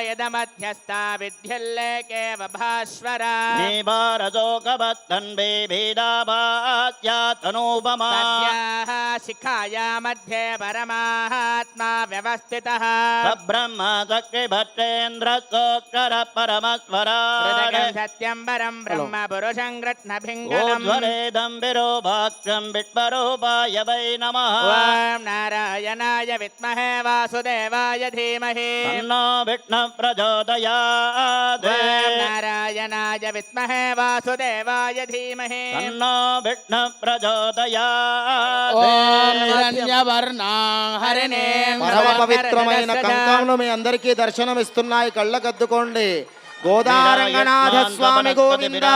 यदमध्यस्था विद्युल्लेके तनूपमा शिखाया मध्ये परमात्मा व्यवस्थितः। ब्रह्म सक्रि भट्टेन्द्र सोकर परमस्वरा सत्यं परं ब्रह्म पुरुषं वै नमः। ॐ नारायणाय विद्महे वासुदेवाय धीमहि तन्नो विष्णुः प्रचोदयात् ॐ नारायणाय विद्महे वासुदेवाय धीमहि तन्नो विष्णुः प्रचोदयात् ఓం హిరణ్యవర్ణా హరిణే పరమ పవిత్రమైన కంకములు మీ అందరికీ దర్శనం ఇస్తున్నాయి కళ్ళకద్దుకోండి గోదారంగనాథ స్వామి గోవింద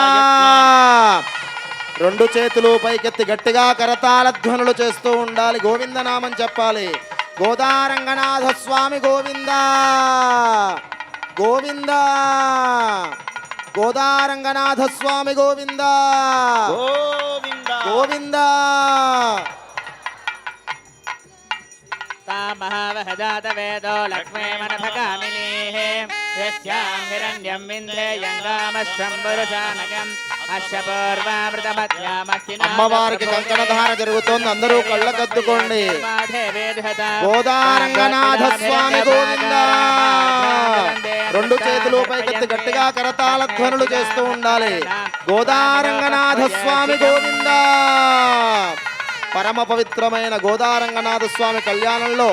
రెండు చేతులు పైకెత్తి గట్టిగా కరతాళ ధ్వనులు చేస్తూ ఉండాలి గోవింద నామం చెప్పాలి గోదారంగనాథ స్వామి గోవింద. గోవింద. గోదారంగనాథ స్వామి గోవింద. గోవింద. మహావహజాతవేదో లక్ష్మీమనభగామినీ యస్యాం హిరణ్యం విందే యంగామశ్వంబురుశానకం అమ్మవారికి కంకణధార జరుగుతోంది. అందరూ కళ్ళ కద్దుకోండి గోదారంగనాథ స్వామి రెండు చేతులు పైకెత్తి గట్టిగా కరతాల ధ్వనులు చేస్తూ ఉండాలి. గోదారంగనాథ స్వామి గోవిందా. పరమ పవిత్రమైన గోదారంగనాథ స్వామి కళ్యాణంలో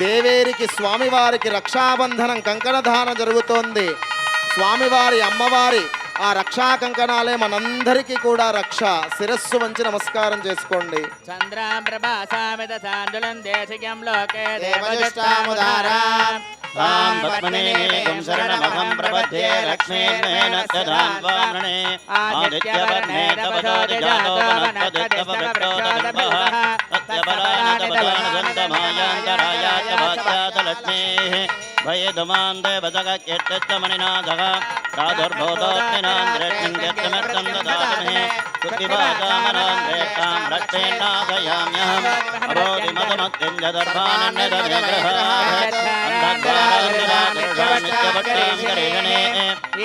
దేవేరికి స్వామివారికి రక్షాబంధనం కంకణధార జరుగుతోంది. స్వామివారి అమ్మవారి ఆ రక్షా కంకణాలే మనందరికీ కూడా రక్ష. శిరస్సు వంచి నమస్కారం చేసుకోండి. చంద్రాం ప్రభాసామిత సాండులం ृष्टिवादामनान्द्रेष्टामरक्षेन्नादयाम्यहम् अबोधिमदमक्तिं जदर्भानन्ददयग्रहामित्यवट्टां करेणे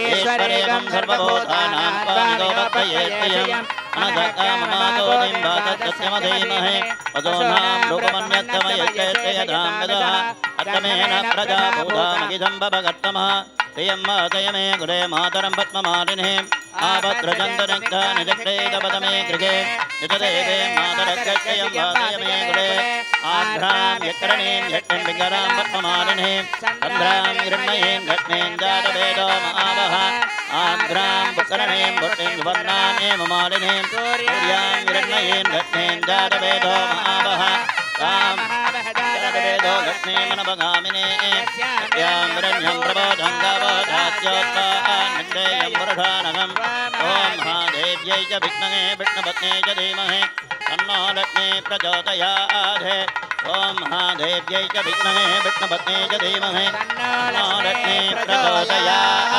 ईश्वरेगं सर्वभूतानां पादोपयेत्ययम् अनगतामनादोदिं भागत्यमधीमहे पदोनां रूपमन्यत्तमयेत्ययदां यदा अर्थमेन प्रजाभूतामगिदम्बभगत्तमः ప్రియం మాతయమే గురే మాతరం పద్మమాలినే ఆభద్రచందనగ్ధానిజక్రేదపదమే గృహే నిజదేవే మాతరక్షయం వాదయమే గురే ఆఘ్రాం యక్రణీం యక్షం వికరాం పద్మమాలినే చంద్రాం గృహ్మయీం ఘట్నేం జాతవేదో మహావహ ఆంధ్రాం పుత్రణీం పుట్టిం వివర్ణానే మమాలినేం సూర్యాం గృహ్మయీం ఘట్నేం జాతవేదో మహావహ తాం तां जातवेदो घट्नीमनभगामिने सत्यां हिरण्यं प्रबोधं ॐ महादेव्यै च विष्णुपत्ने च धीमहे तन्नो लक्ष्मी प्रचोदयात् ॐ महादेव्यै च विष्णवे विष्णुपत्ने च धीमहे तन्नो लक्ष्मी प्रचोदयात्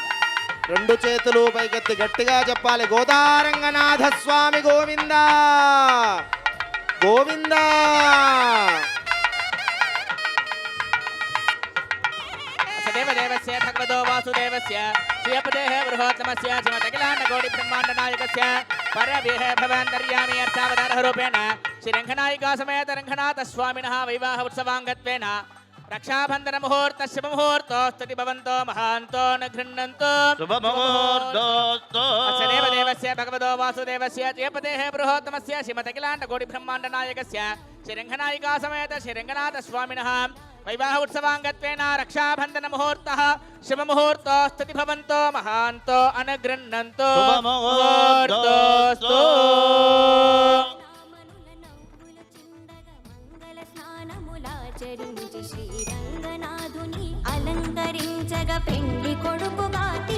రెండు చేతులు పైకెత్తి గట్టిగా చెప్పాలి. గోదారంగనాథ స్వామి గోవింద. గోవింద. సదేవదేవస్య భగవతో వాసుదేవస్య. శ్రీయపదేహ బృహోత్తమస్య. శ్రీమతకిలాండకోటి బ్రహ్మాండనాయకస్య. పరవిహ భవాంతర్యామి అర్థావతారः రూపేణ శ్రీరంగనాయికా సమేత రంగనాథ స్వామినः వైవాహ ఉత్సవాంగత్వేన. రక్షాబంధన ముహూర్త శుభ ముహూర్తో స్తుతి భవంతో మహాంతో నృణ్ణంతో శుభముహూర్తోదేవస్య భగవదో వాసుదేవస్య చేపదేహ బృహోత్తమస్య శ్రీమతకిలాంట కోటి బ్రహ్మాండ నాయకస్య శ్రీరంగనాయికా సమేత శ్రీరంగనాథ స్వామినః వైవాహ ఉత్సవాంగత్వేన రక్షాబంధన ముహూర్త శుభ ముహూర్తో స్తుతి భవంతో మహాంతో అనుగృణ్ణంతో అలంకరించి శ్రీరంగనాథుని అలంకరించగా పెళ్ళి కొడుకుగా తీ